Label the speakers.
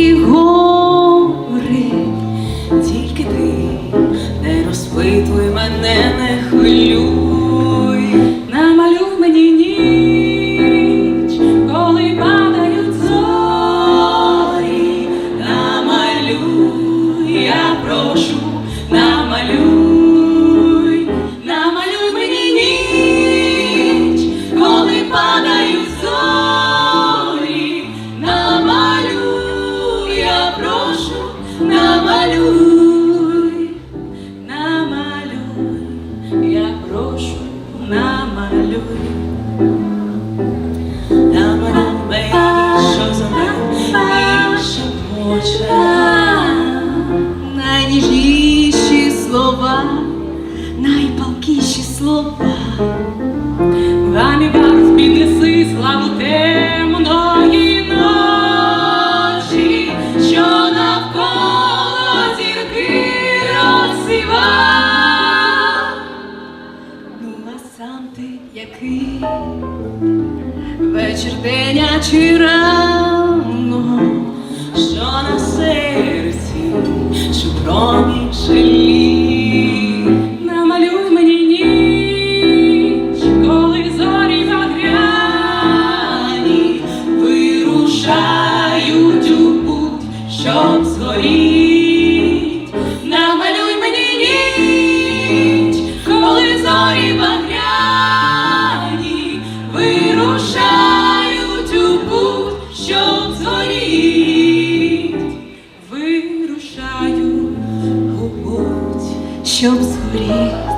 Speaker 1: і гори, тільки ти не розпитуй мене, не хвилюй, намалюй мені ніч, коли падають зорі, намалюй, я прошу.
Speaker 2: Слова.
Speaker 1: Гамі вас піднеси славу темної ночі, що навколо зірки розсіва.
Speaker 2: Ну, а сам ти який вечір день а чи рано,
Speaker 1: що на серці, що промінче літ. Вирушають у путь, щоб згоріть. Намалюй мені ніч, коли зорі багряні вирушають у путь, щоб згоріть. Вирушають у путь.
Speaker 2: щоб згорів.